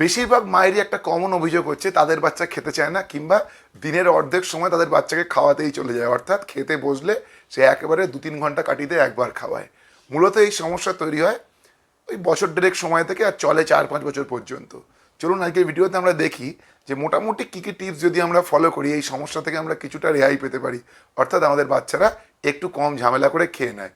বেশিরভাগ মায়েরই একটা কমন অভিযোগ হচ্ছে, তাদের বাচ্চা খেতে চায় না, কিংবা দিনের অর্ধেক সময় তাদের বাচ্চাকে খাওয়াতেই চলে যায়। অর্থাৎ খেতে বসলে সে একেবারে দু তিন ঘণ্টা কাটিয়ে দিয়ে একবার খাওয়ায়। মূলত এই সমস্যা তৈরি হয় ওই বছর দেড়েক সময় থেকে আর চলে চার পাঁচ বছর পর্যন্ত। চলুন আজকের ভিডিওতে আমরা দেখি যে মোটামুটি কী কী টিপস যদি আমরা ফলো করি, এই সমস্যা থেকে আমরা কিছুটা রেহাই পেতে পারি। অর্থাৎ আমাদের বাচ্চারা একটু কম ঝামেলা করে খেয়ে নেয়।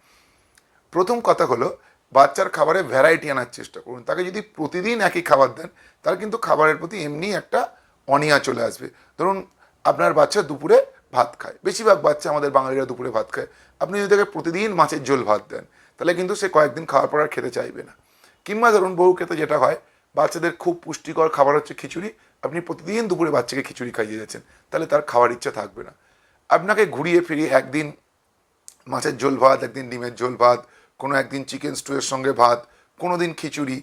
প্রথম কথা হলো বাচ্চার খাবারে ভ্যারাইটি আনার চেষ্টা করুন। তাকে যদি প্রতিদিন একই খাবার দেন, তার কিন্তু খাবারের প্রতি এমনি একটা অনিয়া চলে আসবে। ধরুন, আপনার বাচ্চা দুপুরে ভাত খায়। বেশিরভাগ বাচ্চা আমাদের বাঙালিরা দুপুরে ভাত খায়। আপনি যদি তাকে প্রতিদিন মাছের ঝোল ভাত দেন, তাহলে কিন্তু সে কয়েকদিন খাওয়ার পর আর খেতে চাইবে না। কিংবা ধরুন বহু ক্ষেত্রে যেটা হয়, বাচ্চাদের খুব পুষ্টিকর খাবার হচ্ছে খিচুড়ি। আপনি প্রতিদিন দুপুরে বাচ্চাকে খিচুড়ি খাইয়ে যাচ্ছেন তাহলে তার খাওয়ার ইচ্ছা থাকবে না। আপনাকে ঘুরিয়ে ফিরিয়ে একদিন মাছের ঝোল ভাত, একদিন ডিমের ঝোল ভাত কোনো একদিন চিকেন স্টুয়ের সঙ্গে ভাত, কোনো দিন খিচুড়ি।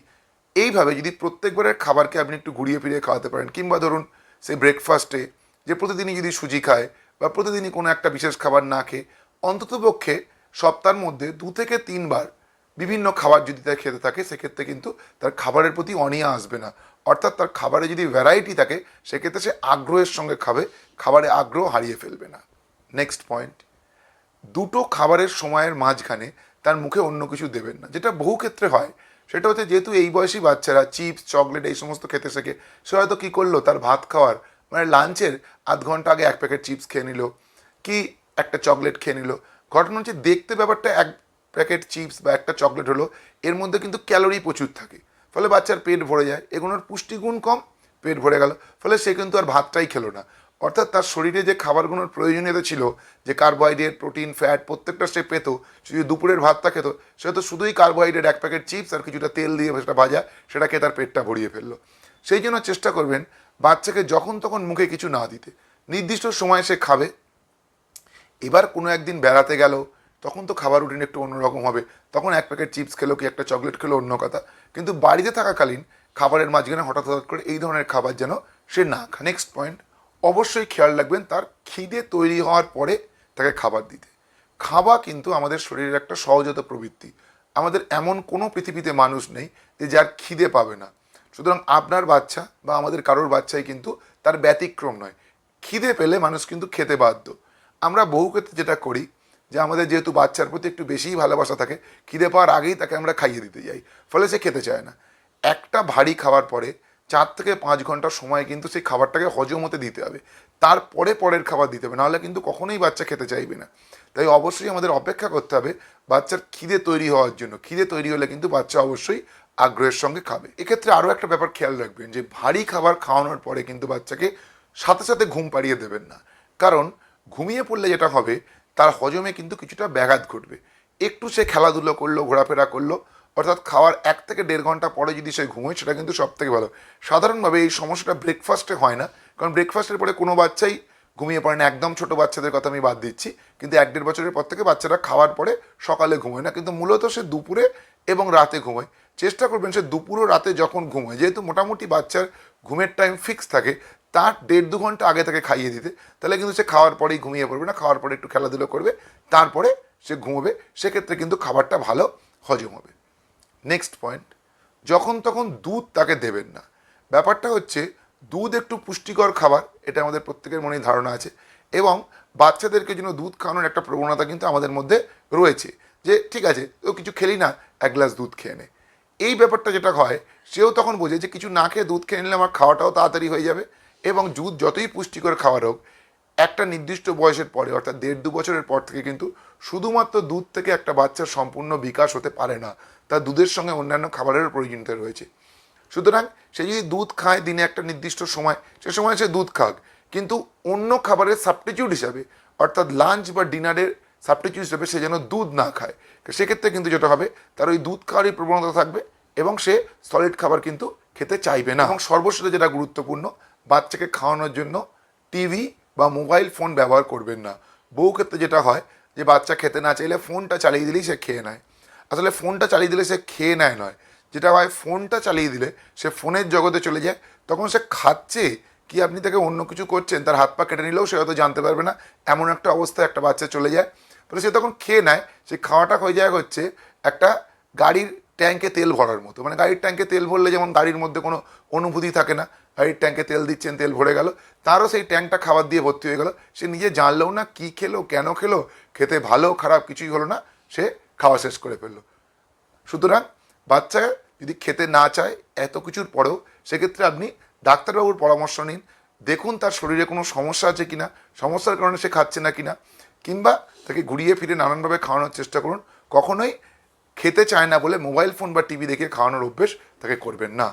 এইভাবে যদি প্রত্যেকবারের খাবারকে আপনি একটু ঘুরিয়ে ফিরিয়ে খাওয়াতে পারেন, কিংবা ধরুন সেই ব্রেকফাস্টে যে প্রতিদিনই যদি সুজি খায়, বা প্রতিদিনই কোনো একটা বিশেষ খাবার না খেয়ে, অন্ততপক্ষে সপ্তাহের মধ্যে দু থেকে তিনবার বিভিন্ন খাবার যদি তার খেতে থাকে, সেক্ষেত্রে কিন্তু তার খাবারের প্রতি অনিয়া আসবে না। অর্থাৎ তার খাবারে যদি ভ্যারাইটি থাকে, সেক্ষেত্রে সে আগ্রহের সঙ্গে খাবে, খাবারে আগ্রহ হারিয়ে ফেলবে না। নেক্সট পয়েন্ট দুটো খাবারের সময়ের মাঝখানে তার মুখে অন্য কিছু দেবেন না। যেটা বহু ক্ষেত্রে হয়, সেটা হচ্ছে যেহেতু এই বয়সী বাচ্চারা, চিপস, চকলেট এই সমস্ত খেতে শেখে, সে হয়তো কী করল, তার ভাত খাওয়ার মানে লাঞ্চের আধ ঘণ্টা আগে এক প্যাকেট চিপস খেয়ে নিল, কি একটা চকলেট খেয়ে নিল। ঘটনা হচ্ছে দেখতে ব্যাপারটা এক প্যাকেট চিপস বা একটা চকলেট হলো, এর মধ্যে কিন্তু ক্যালোরি প্রচুর থাকে। ফলে বাচ্চার পেট ভরে যায়, এগুলোর পুষ্টিগুণ কম, পেট ভরে গেল, ফলে সে কিন্তু আর ভাতটাই খেলো না। অর্থাৎ তার শরীরে যে খাবারগুলোর প্রয়োজনীয়তা ছিল, যে কার্বোহাইড্রেট, প্রোটিন, ফ্যাট প্রত্যেকটা সে পেতো, সে যদি দুপুরের ভাতটা খেত, সে তো শুধুই কার্বোহাইড্রেট, এক প্যাকেট চিপস আর কিছুটা তেল দিয়ে সেটা ভাজা সেটা খেয়ে তার পেটটা ভরিয়ে ফেলল। সেই জন্য চেষ্টা করবেন বাচ্চাকে যখন তখন মুখে কিছু না দিতে। নির্দিষ্ট সময় সে খাবে। এবার কোনো একদিন বেড়াতে গেল, তখন তো খাবার রুটিন একটু অন্যরকম হবে। তখন এক প্যাকেট চিপস খেলো কি, একটা চকলেট খেলো, অন্য কথা। কিন্তু বাড়িতে থাকাকালীন খাবারের মাঝখানে হঠাৎ হঠাৎ করে এই ধরনের খাবার যেন সে না খায়। নেক্সট পয়েন্ট অবশ্যই খেয়াল রাখবেন, তার খিদে তৈরি হওয়ার পরে তাকে খাবার দিতে। খাওয়া কিন্তু আমাদের শরীরের একটা সহজাত প্রবৃত্তি। আমাদের এমন কোনো পৃথিবীতে মানুষ নেই যে যার খিদে পাবে না। সুতরাং আপনার বাচ্চা বা আমাদের কারোর বাচ্চাই কিন্তু তার ব্যতিক্রম নয়। খিদে পেলে মানুষ কিন্তু খেতে বাধ্য। আমরা বহু ক্ষেত্রে যেটা করি যে আমাদের যেহেতু বাচ্চার প্রতি একটু বেশিই ভালোবাসা থাকে, খিদে পাওয়ার আগেই তাকে আমরা খাইয়ে দিতে যাই, ফলে সে খেতে চায় না। একটা ভারী খাওয়ার পরে চার থেকে পাঁচ ঘণ্টা সময় কিন্তু সেই খাবারটাকে হজম হতে দিতে হবে। তারপরে পরের খাবার দিতে হবে, নাহলে কিন্তু কখনোই বাচ্চা খেতে চাইবে না। তাই অবশ্যই আমাদের অপেক্ষা করতে হবে বাচ্চার খিদে তৈরি হওয়ার জন্য। খিদে তৈরি হলে কিন্তু বাচ্চা অবশ্যই আগ্রহের সঙ্গে খাবে। এক্ষেত্রে আরও একটা ব্যাপার খেয়াল রাখবেন যে, ভারী খাবার খাওয়ানোর পরে কিন্তু বাচ্চাকে সাথে সাথে ঘুম পাড়িয়ে দেবেন না। কারণ ঘুমিয়ে পড়লে যেটা হবে, তার হজমে কিন্তু কিছুটা ব্যাঘাত ঘটবে। একটু সে খেলাধুলো করল, ঘোরাফেরা করল অর্থাৎ খাওয়ার এক থেকে দেড় ঘণ্টা পরে যদি সে ঘুমোয়, সেটা কিন্তু সব থেকে ভালো। সাধারণভাবে এই সমস্যাটা ব্রেকফাস্টে হয় না, কারণ ব্রেকফাস্টের পরে কোনো বাচ্চাই ঘুমিয়ে পড়ে না। একদম ছোটো বাচ্চাদের কথা আমি বাদ দিচ্ছি, কিন্তু এক দেড় বছরের পর থেকে বাচ্চারা খাওয়ার পরে সকালে ঘুমোয় না, কিন্তু মূলত সে দুপুরে এবং রাতে ঘুমোয়। চেষ্টা করবেন সে দুপুর রাতে যখন ঘুমোয়, যেহেতু মোটামুটি বাচ্চার ঘুমের টাইম ফিক্স থাকে, তার দেড় দু ঘণ্টা আগে তাকে খাইয়ে দিতে। তাহলে কিন্তু সে খাওয়ার পরেই ঘুমিয়ে পড়বে না, খাওয়ার পরে একটু খেলাধুলো করবে, তারপরে সে ঘুমোবে। সেক্ষেত্রে কিন্তু খাবারটা ভালো হজম হবে। নেক্সট পয়েন্ট যখন তখন দুধ তাকে দেবেন না। ব্যাপারটা হচ্ছে, দুধ একটু পুষ্টিকর খাবার, এটা আমাদের প্রত্যেকের মনেই ধারণা আছে, এবং বাচ্চাদেরকে জন্য দুধ খাওয়ানোর একটা প্রবণতা কিন্তু আমাদের মধ্যে রয়েছে, যে ঠিক আছে তো কিছু খেলি না, এক গ্লাস দুধ খেয়ে নে। এই ব্যাপারটা যেটা হয়, সেও তখন বোঝে যে কিছু না খেয়ে দুধ খেয়ে নিলে আমার খাওয়াটাও তাড়াতাড়ি হয়ে যাবে, এবং দুধ যতই পুষ্টিকর খাবার হোক একটা নির্দিষ্ট বয়সের পরে, অর্থাৎ দেড় দু বছরের পর থেকে কিন্তু শুধুমাত্র দুধ থেকে একটা বাচ্চার সম্পূর্ণ বিকাশ হতে পারে না। তার দুধের সঙ্গে অন্যান্য খাবারেরও প্রয়োজনীয়তা রয়েছে। সুতরাং সে যদি দুধ খায় দিনে একটা নির্দিষ্ট সময়, সে সময় সে দুধ খাক। কিন্তু অন্য খাবারের সাবস্টিটিউট হিসাবে, অর্থাৎ লাঞ্চ বা ডিনারের সাবস্টিটিউট হিসাবে সে যেন দুধ না খায় সেক্ষেত্রে কিন্তু যেটা হবে, তার ওই দুধ খাওয়ারই প্রবণতা থাকবে এবং সে সলিড খাবার কিন্তু খেতে চাইবে না। এবং সর্বশেষে যেটা গুরুত্বপূর্ণ, বাচ্চাকে খাওয়ানোর জন্য টিভি বা মোবাইল ফোন ব্যবহার করবেন না। বহু ক্ষেত্রে যেটা হয় যে বাচ্চা খেতে না চাইলে ফোনটা চালিয়ে দিলেই সে খেয়ে নেয়। আসলে ফোনটা চালিয়ে দিলে সে খেয়ে নেয় নয়। যেটা হয়, ফোনটা চালিয়ে দিলে সে ফোনের জগতে চলে যায়, তখন সে খাচ্ছে কি আপনি তাকে অন্য কিছু করছেন, তার হাত পা কেটে নিলেও সে হয়তো জানতে পারবে না, এমন একটা অবস্থায় একটা বাচ্চা চলে যায়। ফলে সে তখন খেয়ে নেয়, সে খাওয়াটা হয়ে যায় হচ্ছে একটা গাড়ির ট্যাঙ্কে তেল ভরার মতো। মানে গাড়ির ট্যাঙ্কে তেল ভরলে যেমন গাড়ির মধ্যে কোনো অনুভূতি থাকে না, গাড়ির ট্যাঙ্কে তেল দিচ্ছেন, তেল ভরে গেল, তারও সেই ট্যাঙ্কটা খাবার দিয়ে ভর্তি হয়ে গেল। সে নিজে জানলেও না কী খেলো, কেন খেলো, খেতে ভালো, খারাপ কিছুই হলো না, সে খাওয়া শেষ করে ফেলল। সুতরাং বাচ্চা যদি খেতে না চায় এত কিছুর পরেও, সেক্ষেত্রে আপনি ডাক্তারবাবুর পরামর্শ নিন। দেখুন তার শরীরে কোনো সমস্যা আছে কিনা, সমস্যার কারণে সে খাচ্ছে না কিনা, কিংবা তাকে ঘুরিয়ে ফিরে নানানভাবে খাওয়ানোর চেষ্টা করুন। কখনোই খেতে চায় না বলে মোবাইল ফোন বা টিভি দেখে খাওয়ানোর অভ্যেস তাকে করবেন না।